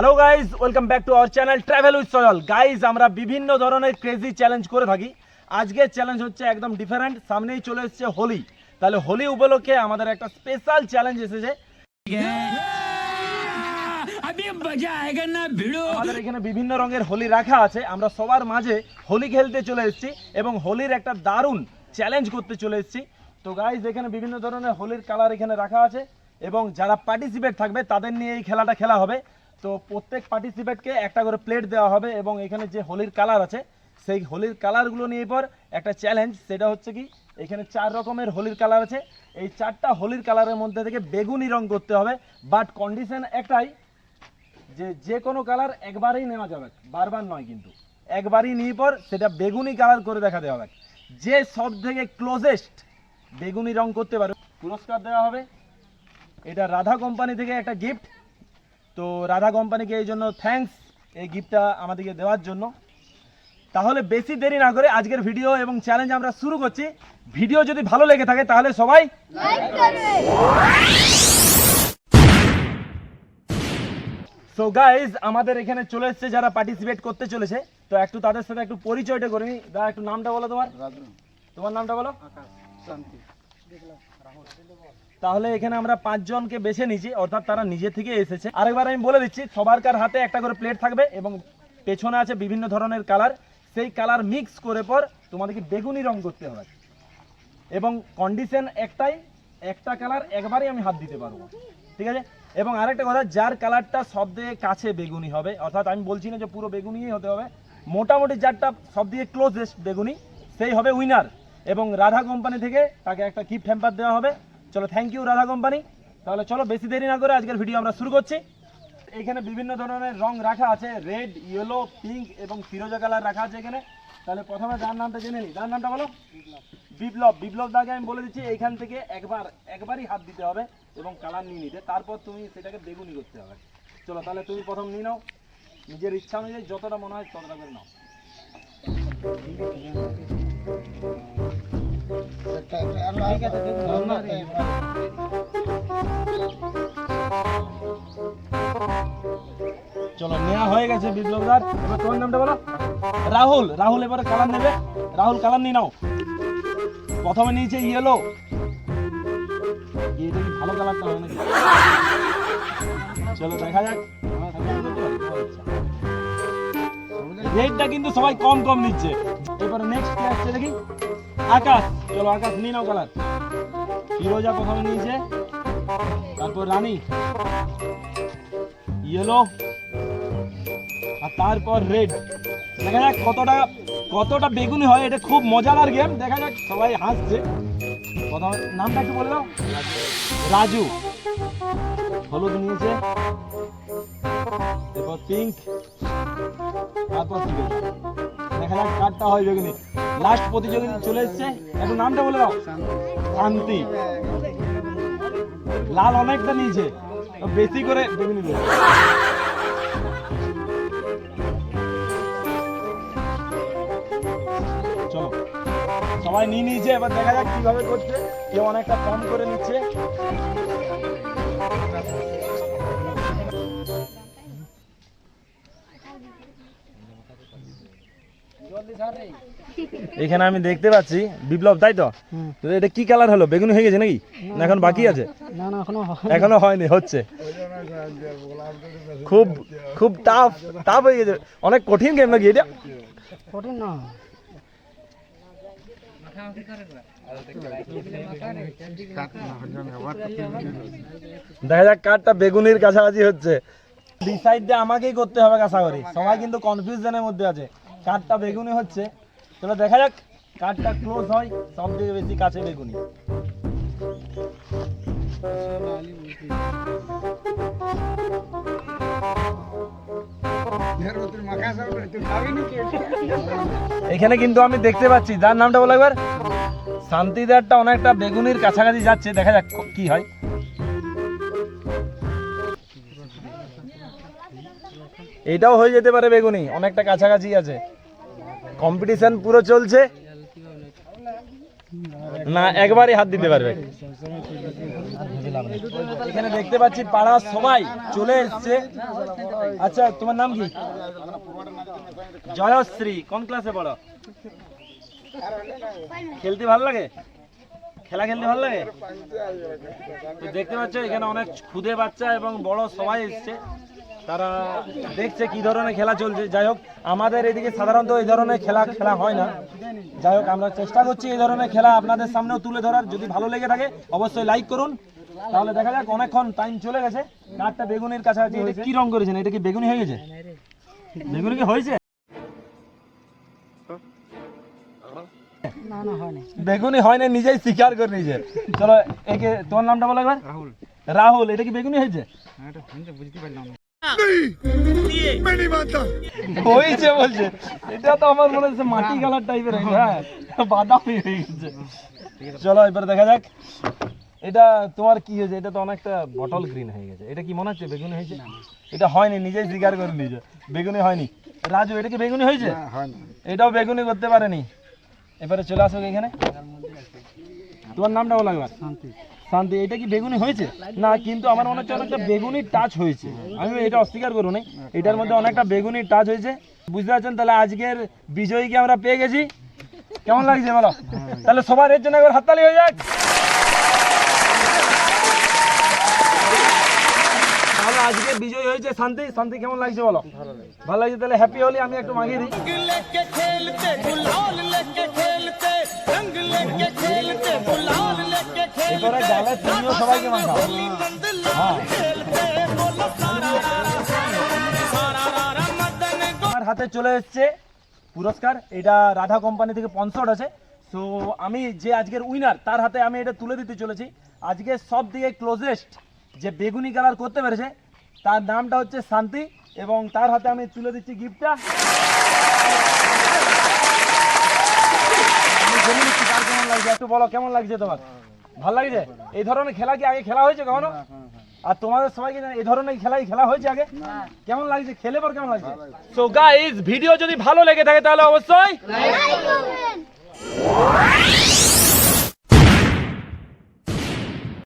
Hello guys welcome back to our channel travel with Sajal guys আমরা বিভিন্ন ধরনের crazy challenge করে থাকি। আজকের চ্যালেঞ্জ হচ্ছে একদম ডিফারেন্ট সামনেই চলে এসেছে হোলি। তাহলে হোলি উপলক্ষে আমাদের একটা স্পেশাল চ্যালেঞ্জ এসেছে। আমাদের এখানে বিভিন্ন রঙের হোলি রাখা আছে। আমরা সবার মাঝে হোলি খেলতে চলে এসেছি এবং হোলির একটা দারুণ চ্যালেঞ্জ করতে চলে এসেছি। তো গাইজ এখানে বিভিন্ন ধরনের হোলির কালার এখানে রাখা আছে। এবং যারা পার্টিসিপেট থাকবে তাদের নিয়ে এই খেলাটা খেলা হবে। তো প্রত্যেক পার্টিসিপেটকে একটা করে প্লেট দেওয়া হবে এবং এখানে যে হোলির কালার আছে, সেই হোলির কালারগুলো নিয়ে পর একটা চ্যালেঞ্জ সেটা হচ্ছে কি, এখানে চার রকমের হোলির কালার আছে। এই চারটা হোলির কালারের মধ্যে থেকে বেগুনি রং করতে হবে বাট কন্ডিশন একটাই, যে যে কোনো কালার একবারেই নেওয়া যাবে, বারবার নয় কিন্তু। একবারই নিয়ে পর সেটা বেগুনি কালার করে দেখাতে হবে। যে সব থেকে ক্লোজেস্ট বেগুনি রং করতে পারবে, পুরস্কার দেওয়া হবে। এটা রাধা কোম্পানি থেকে একটা গিফট তো রাধা কোম্পানিকে এই জন্য থ্যাঙ্কস এই গিফটটা আমাদেরকে দেওয়ার জন্য। তাহলে বেশি দেরি না করে আজকের ভিডিও এবং চ্যালেঞ্জ আমরা শুরু করছি। ভিডিও যদি ভালো লেগে থাকে তাহলে সবাই সো গাইজ আমাদের এখানে চলে এসেছে যারা পার্টিসিপেট করতে চলেছে। তো একটু তাদের সাথে একটু পরিচয়টা করে নি। দা একটু নামটা বলো তোমার। তোমার নামটা বলো। তাহলে এখানে আমরা পাঁচজনকে বেছে নিয়েছি, অর্থাৎ তারা নিজে থেকে এসেছে। আরেকবার আমি বলে দিচ্ছি, সবারকার হাতে একটা করে প্লেট থাকবে এবং পেছনে আছে বিভিন্ন ধরনের কালার সেই কালার মিক্স করে পর তোমাদেরকে বেগুনি রং করতে হবে। এবং কন্ডিশন একটাই, একটা কালার একবারই আমি হাত দিতে পারব। ঠিক আছে? এবং আরেকটা কথা, যার কালারটা সব থেকে কাছে বেগুনি হবে, অর্থাৎ আমি বলছি না যে পুরো বেগুনিই হতে হবে, মোটামুটি যারটা সব থেকে ক্লোজেস্ট বেগুনি, সেই হবে উইনার এবং রাধা কোম্পানি থেকে তাকে একটা কিপ হ্যাম্পার দেওয়া হবে। চলো থ্যাংক ইউ রাধা কোম্পানি তাহলে চলো, বেশি দেরি না করে আজকের ভিডিও আমরা শুরু করছি। এখানে বিভিন্ন ধরনের রং রাখা আছে রেড ইয়েলো পিঙ্ক এবং ফিরোজা কালার রাখা আছে এখানে। তাহলে প্রথমে যার নামটা জেনে নিই যার নামটা বলো? বিপ্লব। বিপ্লব দাকে আমি বলে দিচ্ছি এইখান থেকে একবার, একবারই হাত দিতে হবে এবং কালার নিয়ে নিতে। তারপর তুমি সেটাকে বেগুনি করতে হবে। চলো, তাহলে তুমি প্রথম নিয়ে নাও। নিজের ইচ্ছা অনুযায়ী যতটা মনে হয় ততটা করে নাও। চলো নেওয়া হয়ে গেছে বিপ্লব দার এবার তোমার নামটা বলো। রাহুল রাহুল, এবারে কালার নেবে। রাহুল কালার নিয়ে নাও। প্রথমে নিয়েছে ইয়েলো ভালো কালারটা হবে নাকি। চলো, দেখা যাক। রেটটা কিন্তু সবাই কম কম নিচ্ছে। এবারে নেক্সট কি আসছে দেখি। আকাশ, চলো আকাশ, নিয়ে নাও কালার। ফিরোজা প্রথমে নিয়েছে? তারপর রানী। ইয়েলো আর তারপর রেড দেখা যাক কতটা কতটা বেগুনি হয়, এটা খুব মজাদার গেম দেখা যাক, সবাই হাসছে। প্রথমে নামটা একটু বলে দাও। রাজু। হলুদ নিয়েছে। এরপর পিঙ্ক তারপর দেখা যাক হয় বেগুনি লাস্ট প্রতিযোগিতা চলে এসছে। একটু নামটা বলে দাও। শান্তি। লাল অনেকটা নিয়েছে। বেশি করে দেবে। চলো। সবাই নিয়ে নিয়েছে। এবার দেখা যাক কীভাবে করছে। কেউ অনেকটা কম করে নিচ্ছে। এখানে আমি দেখতে পাচ্ছি বিপ্লব তাই তো? এটা কি কালার হলো? বেগুনি হয়ে গেছে নাকি? না এখন বাকি আছে? এখনও হয়নি হচ্ছে। খুব খুব টাফ টাফ হয়ে গেছে। অনেক কঠিন গেম নাকি এটা? কঠিন না। দেখা যাক কাঠটা বেগুনির কাছাকাছি হচ্ছে। ডিসাইড দিয়ে আমাকেই করতে হবে করি সবাই কিন্তু কনফিউশনের মধ্যে আছে। কারটা বেগুনি হচ্ছে। চলো দেখা যাক, কাঠটা ক্লোজ হয় সব থেকে বেশি কাছে বেগুনি। এখানে কিন্তু আমি দেখতে পাচ্ছি, যার নামটা বলো একবার? শান্তিদারটা অনেকটা বেগুনির কাছাকাছি যাচ্ছে, দেখা যাক কি হয়। এটাও হয়ে যেতে পারে বেগুনি, অনেকটা কাছাকাছি আছে। কম্পিটিশন পুরো চলছে। না, একবারই হাত দিতে পারবে। এখানে দেখতে পাচ্ছি পাড়ার সবাই চলে এসছে। আচ্ছা তোমার নাম কি? জয়শ্রী, কোন ক্লাসে পড়ো? খেলতে ভালো লাগে? খেলা খেলতে ভালো লাগে? দেখতে পাচ্ছ, এখানে অনেক ক্ষুদে বাচ্চা এবং বড় সবাই এসছে। তারা দেখছে কি ধরনের খেলা চলছে। যাই হোক আমাদের এদিকে সাধারণত এই ধরনের খেলা খেলা হয় না। যাই হোক আমরা চেষ্টা করছি এই ধরনের খেলা আপনাদের সামনেও তুলে ধরার। যদি ভালো লেগে থাকে অবশ্যই লাইক করুন। তাহলে দেখা যাক অনেকক্ষণ টাইম চলে গেছে। কাঠটা বেগুনির কাছাকাছি এটা কি রং করেছেন? এটা কি বেগুনি হয়ে গেছে? বেগুনি কি হয়েছে? বেগুনি হয় না নিজেই স্বীকার করে নিয়েছে। চলো একে তোমার নামটা বলো একবার। রাহুল। রাহুল এটা কি বেগুনি হয়েছে? হয়েছে বলছে। এটা তো আমার মনে হচ্ছে মাটি কালার টাইপের হ্যাঁ। বাদামি হয়ে গেছে। চলো এবার দেখা যাক। এটা তোমার কি হয়েছে? এটা তো অনেকটা বটল গ্রিন হয়ে গেছে। এটা কি মনে হচ্ছে বেগুনি হয়েছে? এটা হয়নি নিজেই স্বীকার করে নিয়েছে। বেগুনি হয়নি। রাজু এটা কি বেগুনি হয়েছে? এটাও বেগুনি করতে পারেনি। এবারে চলে আসো এখানে। তোমার নামটা বলো একবার। শান্তি। এটা কি বেগুনি হয়েছে? না, কিন্তু আমার মনে হচ্ছে অনেকটা বেগুনি টাচ হয়েছে। আমি এটা অস্বীকার করব এটার মধ্যে অনেকটা বেগুনি টাচ হয়েছে। বুঝতে পারছেন? তাহলে আজকের বিজয়ীকে আমরা পেয়ে গেছি? কেমন লাগছে বলো? তাহলে সবার এর জন্য একবার হাততালি হয়ে যাক তাহলে হয়েছে শান্তি শান্তি কেমন লাগছে বলো? ভালো লাগছে। তাহলে হ্যাপি হলি আমি একটু মাগিয়ে দিই। এবারে গালে তুমিও সবাইকে মাখাও। হ্যাঁ। আমার হাতে চলে এসছে পুরস্কার এটা রাধা কোম্পানি থেকে স্পন্সর্ড আছে। সো আমি যে আজকের উইনার তার হাতে আমি এটা তুলে দিতে চলেছি। আজকে সব থেকে ক্লোজেস্ট যে বেগুনি কালার করতে পেরেছে তার নামটা হচ্ছে শান্তি এবং তার হাতে আমি তুলে দিচ্ছি গিফটটা। একটু বলো, কেমন লাগছে তোমার? ভালো লাগছে? এই ধরনের খেলা কি আগে খেলা হয়েছে কখনো? আর তোমাদের সবাইকে এই ধরনের খেলাই খেলা হয়েছে আগে? কেমন লাগছে? খেলে পর কেমন লাগছে? সো গাইস ভিডিও যদি ভালো লেগে থাকে তাহলে অবশ্যই